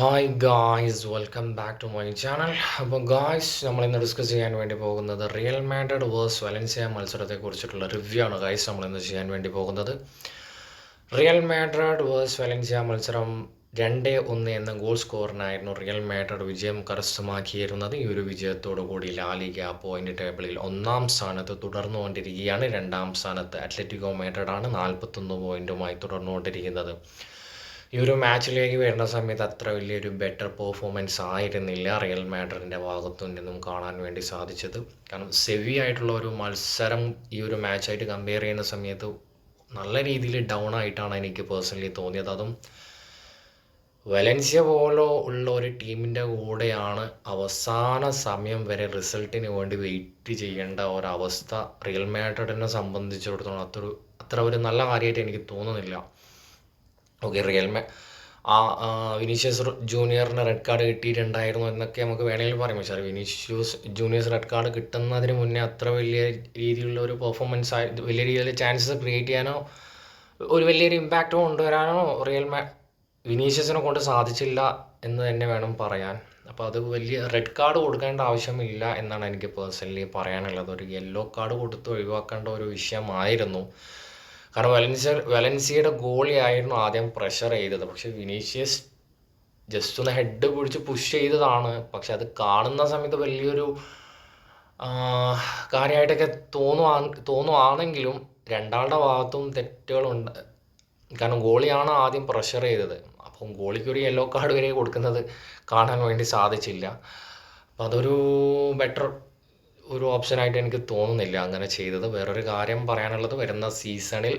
Hi guys welcome back to my channel അപ്പോൾ guys നമ്മൾ ഇന്ന് ഡിസ്കസ് ചെയ്യാൻ വേണ്ടി പോകുന്നത് റിയൽ മാഡ്രിഡ് വേഴ്സ് വലൻസിയ മത്സരത്തെക്കുറിച്ചിട്ടുള്ള റിവ്യൂ ആണ്. ഗായ്സ് നമ്മൾ ഇന്ന് ചെയ്യാൻ വേണ്ടി പോകുന്നത് റിയൽ മാഡ്രിഡ് വേഴ്സ് വലൻസിയ മത്സരം രണ്ട് ഒന്ന് എന്ന ഗോൾ സ്കോറിനായിരുന്നു റിയൽ മാഡ്രിഡ് വിജയം കരസ്ഥമാക്കിയിരുന്നത്. ഈ ഒരു വിജയത്തോടു കൂടി ലാലിക പോയിന്റ് ടേബിളിൽ ഒന്നാം സ്ഥാനത്ത് തുടർന്നുകൊണ്ടിരിക്കുകയാണ്. രണ്ടാം സ്ഥാനത്ത് അത്ലറ്റിക്കോ മാഡ്രിഡ് ആണ് നാൽപ്പത്തൊന്ന് പോയിന്റുമായി തുടർന്നുകൊണ്ടിരിക്കുന്നത്. ഈ ഒരു മാച്ചിലേക്ക് വരുന്ന സമയത്ത് അത്ര വലിയൊരു ബെറ്റർ പെർഫോമൻസ് ആയിരുന്നില്ല റിയൽ മാഡറിന്റെ ഭാഗത്തു നിന്നും കാണാൻ വേണ്ടി സാധിച്ചത്. കാരണം സെവി ആയിട്ടുള്ള ഒരു മത്സരം ഈ ഒരു മാച്ചായിട്ട് കമ്പയർ ചെയ്യുന്ന സമയത്ത് നല്ല രീതിയിൽ ഡൗൺ ആയിട്ടാണ് എനിക്ക് പേഴ്സണലി തോന്നിയത്. അതും വലൻസിയ പോലെ ഉള്ള ഒരു ടീമിന്റെ കൂടെയാണ് അവസാന സമയം വരെ റിസൾട്ടിന് വേണ്ടി വെയിറ്റ് ചെയ്യേണ്ട ഒരവസ്ഥ റിയൽ മാഡ്രിഡിനെ സംബന്ധിച്ചിടത്തോളം അത്ര അത്ര ഒരു നല്ല കാര്യമായിട്ട് എനിക്ക് തോന്നുന്നില്ല. ഓക്കെ റിയൽ മേ ആ വിനീഷ്യസ് ജൂനിയറിന് റെഡ് കാർഡ് കിട്ടിയിട്ടുണ്ടായിരുന്നു എന്നൊക്കെ നമുക്ക് വേണമെങ്കിൽ പറയാം. പക്ഷേ വിനീഷ്യസ് ജൂനിയേഴ്സ് റെഡ് കാർഡ് കിട്ടുന്നതിന് മുന്നേ അത്ര വലിയ രീതിയിലുള്ള ഒരു പെർഫോമൻസ് ആയി വലിയ രീതിയിൽ ചാൻസസ് ക്രിയേറ്റ് ചെയ്യാനോ ഒരു വലിയൊരു ഇമ്പാക്റ്റ് കൊണ്ടുവരാനോ റിയൽ മാ വിനീഷ്യസിനെ കൊണ്ട് സാധിച്ചില്ല എന്ന് തന്നെ വേണം പറയാൻ. അപ്പോൾ അത് വലിയ റെഡ് കാർഡ് കൊടുക്കേണ്ട ആവശ്യമില്ല എന്നാണ് എനിക്ക് പേഴ്സണലി പറയാനുള്ളത്. ഒരു യെല്ലോ കാർഡ് കൊടുത്ത് ഒഴിവാക്കേണ്ട ഒരു വിഷയമായിരുന്നു. കാരണം വലൻസിയ വലൻസിയയുടെ ഗോളി ആയിരുന്നു ആദ്യം പ്രഷർ ചെയ്തത്. പക്ഷെ വിനീഷ്യസ് ജസ്റ്റ് ഒന്ന് ഹെഡ് പിടിച്ച് പുഷ് ചെയ്തതാണ്. പക്ഷെ അത് കാണുന്ന സമയത്ത് വലിയൊരു കാര്യമായിട്ടൊക്കെ തോന്നുവാ തോന്നുവാണെങ്കിലും രണ്ടാളുടെ ഭാഗത്തും തെറ്റുകളുണ്ട്. കാരണം ഗോളിയാണ് ആദ്യം പ്രഷർ ചെയ്തത്. അപ്പം ഗോളിക്ക് ഒരു യെല്ലോ കാർഡ് വരെ കൊടുക്കുന്നത് കാണാൻ വേണ്ടി സാധിച്ചില്ല. അപ്പം അതൊരു ബെറ്റർ ഒരു ഓപ്ഷനായിട്ട് എനിക്ക് തോന്നുന്നില്ല അങ്ങനെ ചെയ്തത്. വേറൊരു കാര്യം പറയാനുള്ളത് വരുന്ന സീസണിൽ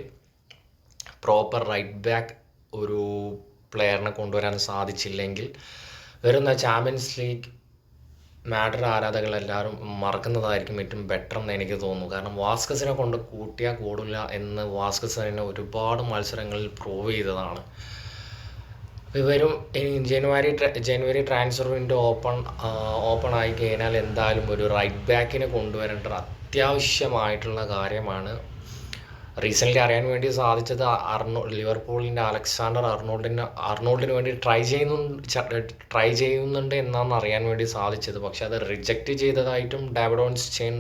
പ്രോപ്പർ റൈറ്റ് ബാക്ക് ഒരു പ്ലെയറിനെ കൊണ്ടുവരാൻ സാധിച്ചില്ലെങ്കിൽ വരുന്ന ചാമ്പ്യൻസ് ലീഗ് മാഡർ ആരാധകളെല്ലാവരും മറക്കുന്നതായിരിക്കും ഏറ്റവും ബെറ്റർ എന്ന് എനിക്ക് തോന്നുന്നു. കാരണം വാസ്കസിനെ കൊണ്ട് കൂട്ടിയാൽ കൂടില്ല എന്ന് വാസ്കസിനെ ഒരുപാട് മത്സരങ്ങളിൽ പ്രൂവ് ചെയ്തതാണ്. ഇവരും ജനുവരി ജനുവരി ട്രാൻസ്ഫർ വിൻഡോ ഓപ്പൺ ഓപ്പൺ ആയി കഴിഞ്ഞാൽ എന്തായാലും ഒരു റൈറ്റ് ബാക്കിനെ കൊണ്ടുവരേണ്ട അത്യാവശ്യമായിട്ടുള്ള കാര്യമാണ്. റീസെന്റ്ലി അറിയാൻ വേണ്ടി സാധിച്ചത് അർണോ ലിവർപൂളിന്റെ അലക്സാണ്ടർ അർണോൾഡിന് അർണോൾഡിന് വേണ്ടി ട്രൈ ചെയ്യുന്നു ട്രൈ ചെയ്യുന്നുണ്ട് എന്നാണ് അറിയാൻ വേണ്ടി സാധിച്ചത്. പക്ഷേ അത് റിജക്റ്റ് ചെയ്തതായിട്ടും ഡാബഡോൺസ് ചെയിൻ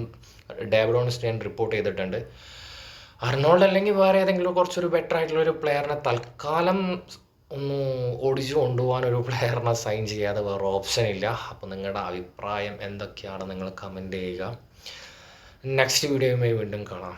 ഡാബഡോൺസ് ചെയിൻ റിപ്പോർട്ട് ചെയ്തിട്ടുണ്ട്. അർണോൾഡ് അല്ലെങ്കിൽ വേറെ ഏതെങ്കിലും കുറച്ചൊരു ബെറ്റർ ആയിട്ടുള്ള ഒരു പ്ലെയറിനെ തൽക്കാലം ഒന്ന് ഓടിച്ചു കൊണ്ടുപോകാൻ ഒരു പ്ലെയറിനെ സൈൻ ചെയ്യാതെ വേറെ ഓപ്ഷൻ ഇല്ല. അപ്പോൾ നിങ്ങളുടെ അഭിപ്രായം എന്തൊക്കെയാണ്? നിങ്ങൾ കമന്റ് ചെയ്യുക. നെക്സ്റ്റ് വീഡിയോയുമായി വീണ്ടും കാണാം.